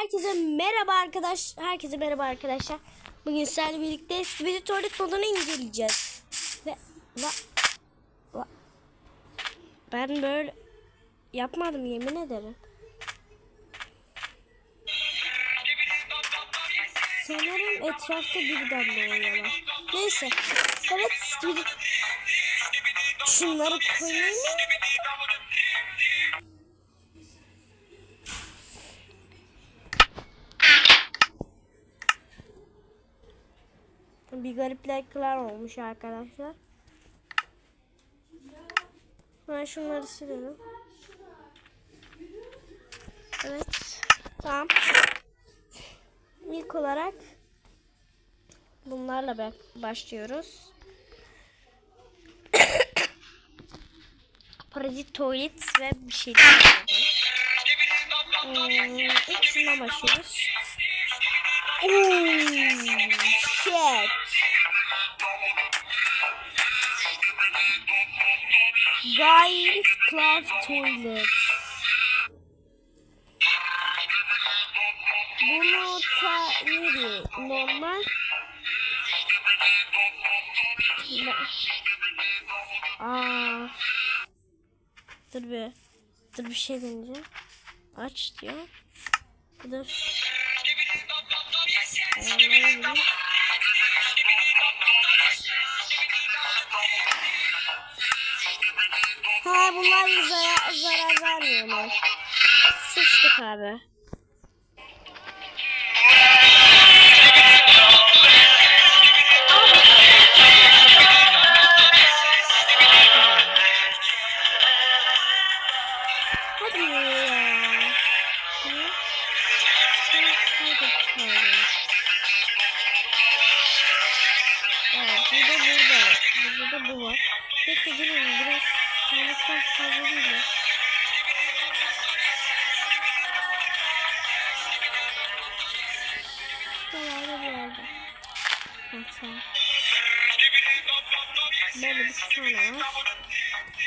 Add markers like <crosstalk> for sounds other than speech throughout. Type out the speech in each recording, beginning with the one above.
Herkese merhaba arkadaş. Herkese merhaba arkadaşlar. Bugün sizlerle birlikte Tuvalet modunu inceleyeceğiz. Ve la, la, ben böyle yapmadım yemin ederim. Sanırım etrafta birden doğuyorlar. Neyse. Evet şunları koyayım. Bir gariplikler olmuş arkadaşlar. Ben şunları silelim. Evet. Tamam. İlk olarak bunlarla başlıyoruz. <coughs> Parazit tuvalet ve bir şey. Hmm, ilk şundan başlıyoruz. Oh, shit. Guys Club Toilet. Bunu ta neydi? Normal. Aa. Dur bir. Dur bir şey deneyeceğim. Aç diyor. Dur. Ayarlayabilirim. Ha bunlar zarar, zarar vermiyorlar. Sıçtık abi. Burada. Burada da bu var. Peki durun biraz sağlıktan fazla değil.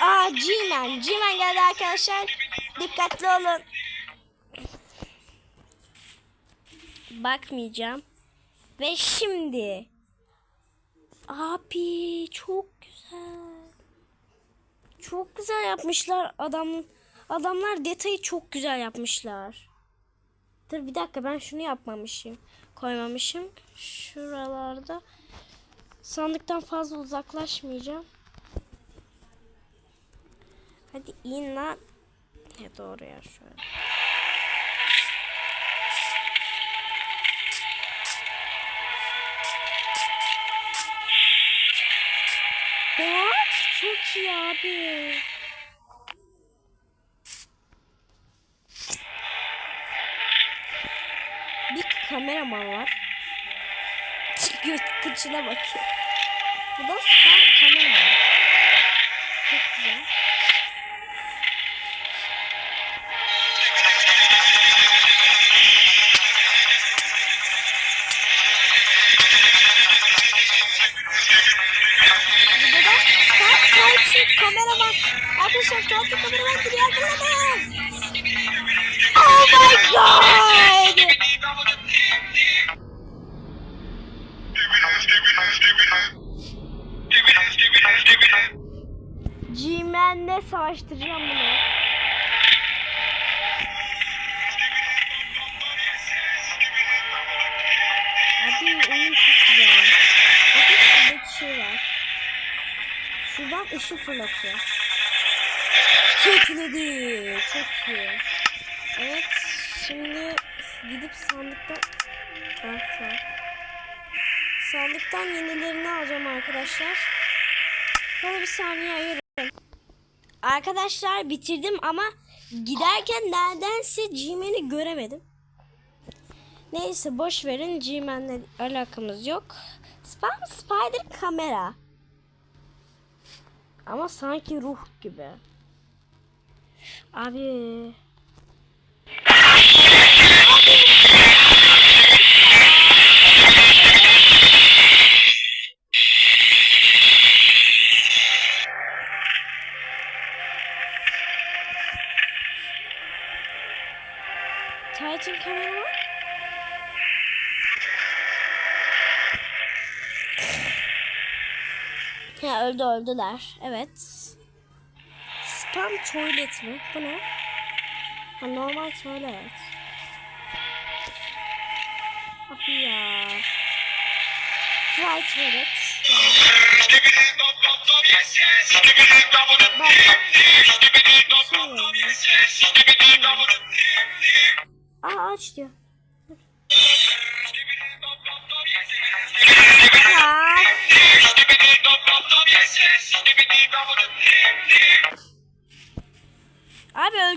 Aa G-Man. G-Man geldi arkadaşlar. Dikkatli olun. Bakmayacağım. Ve şimdi. Abi çok güzel. Çok güzel yapmışlar adam. Adamlar detayı çok güzel yapmışlar. Dur bir dakika ben şunu yapmamışım. Koymamışım. Şuralarda. Sandıktan fazla uzaklaşmayacağım. Hadi in lan. Ya doğru ya şöyle. Çok iyi abi. Bir kameraman var. Göz kıçına bakıyor. Bu da ka- Kayıtsız kameraman. Arkadaşlar kayıtsız kameraman gibi yakaladım. Oh my god. G-Man'le savaştıracağım bunu. Işık fırlatıyor. Tekledi. Çok iyi. Evet. Şimdi gidip sandıktan... Tamam. Sandıktan yenilerini alacağım arkadaşlar. Bana bir saniye ayırın. Arkadaşlar bitirdim ama giderken neredense G-Man'i göremedim. Neyse boş verin G-Man'le alakamız yok. Spam Spider kamera. Ama sanki ruh gibi. Abi. Titan kamera Ya öldü öldüler. Evet. Spam tuvalet mi? Bu ne? Ha, normal tuvalet. Abi ya. Fly tuvalet. Aa aç diyor.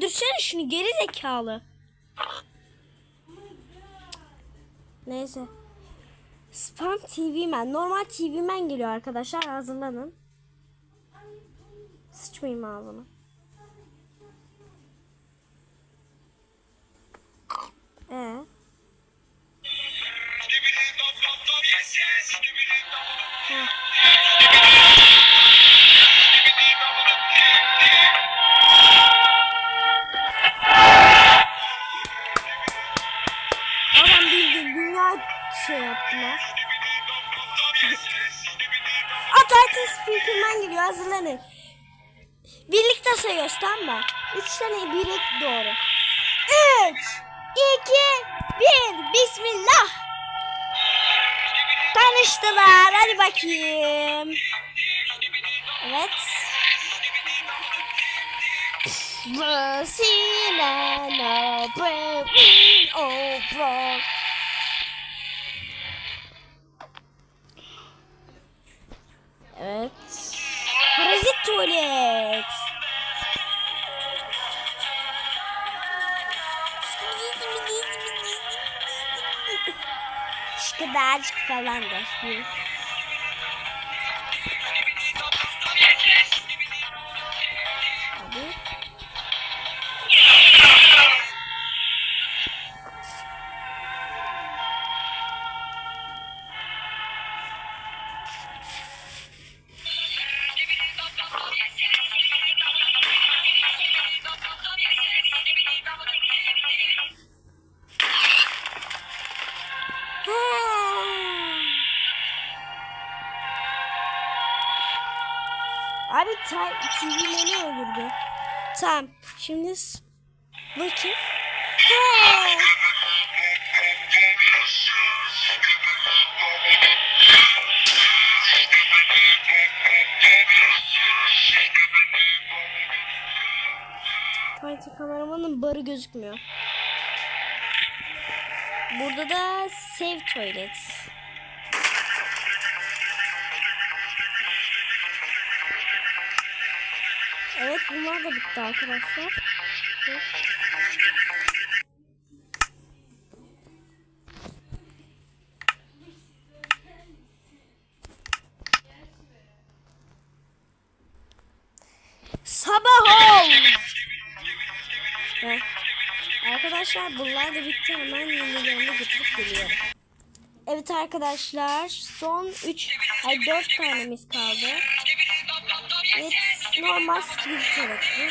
Öldürsene şunu geri zekalı. Neyse. Spam TV Man. Normal TV Man geliyor arkadaşlar. Hazırlanın. Sıçmayayım ağzıma. Ee? Adam bildiğin dünya şey yaptılar. Atayti Speakerman geliyor hazırlanın. Birlikte sayıyoruz tamam mı? Üç tane birlik doğru. Üç, iki, bir. Bismillah. Tanıştılar. Hadi bakayım. Evet. Vasilana bring over. Evet. Parazit tuvalet. Şu kadarcık falan da. Abi TV'leri öldürdü. Tamam. Şimdi bakayım. Ha. Tuvalete kameramanın barı gözükmüyor. Burada da save toilet. Evet bunlar da bitti arkadaşlar. Sabah ol. Arkadaşlar bunlar da bitti. Hemen yenilerini getirip geliyorum. Evet arkadaşlar son 3 ay 4 tanemiz kaldı. Evet normal gerekli.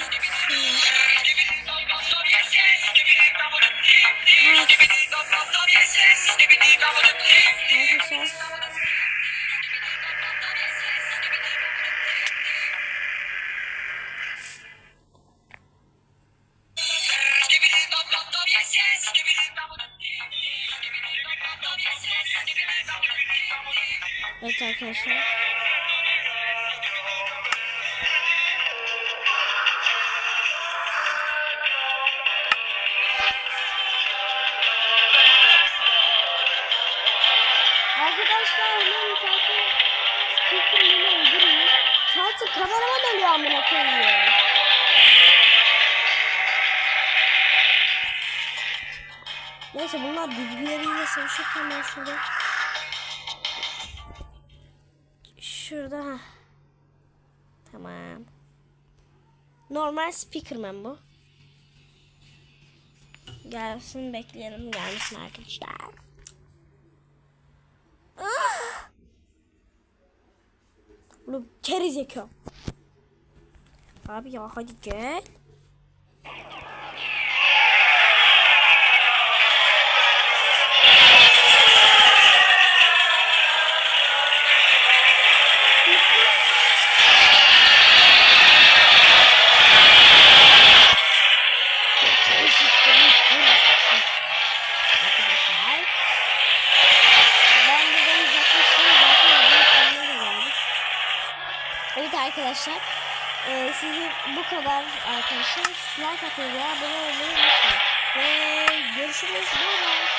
Arkadaşlar Evet. Arkadaşlar speaker'ını öldürün. Zaten kameraman ölüyor amına koyuyor. Neyse bunlar birbirleriyle savaşırken ben şurada Şurada. Tamam. Normal speakerman bu. Gelsin bekleyelim gelmesin arkadaşlar. Ah! Bunu keri zeka. Abi ya hadi gel. Arkadaşlar. Ee, sizi bu kadar arkadaşlar. Like atmayı ve abone olmayı unutmayın. Ve görüşürüz. Bye bye.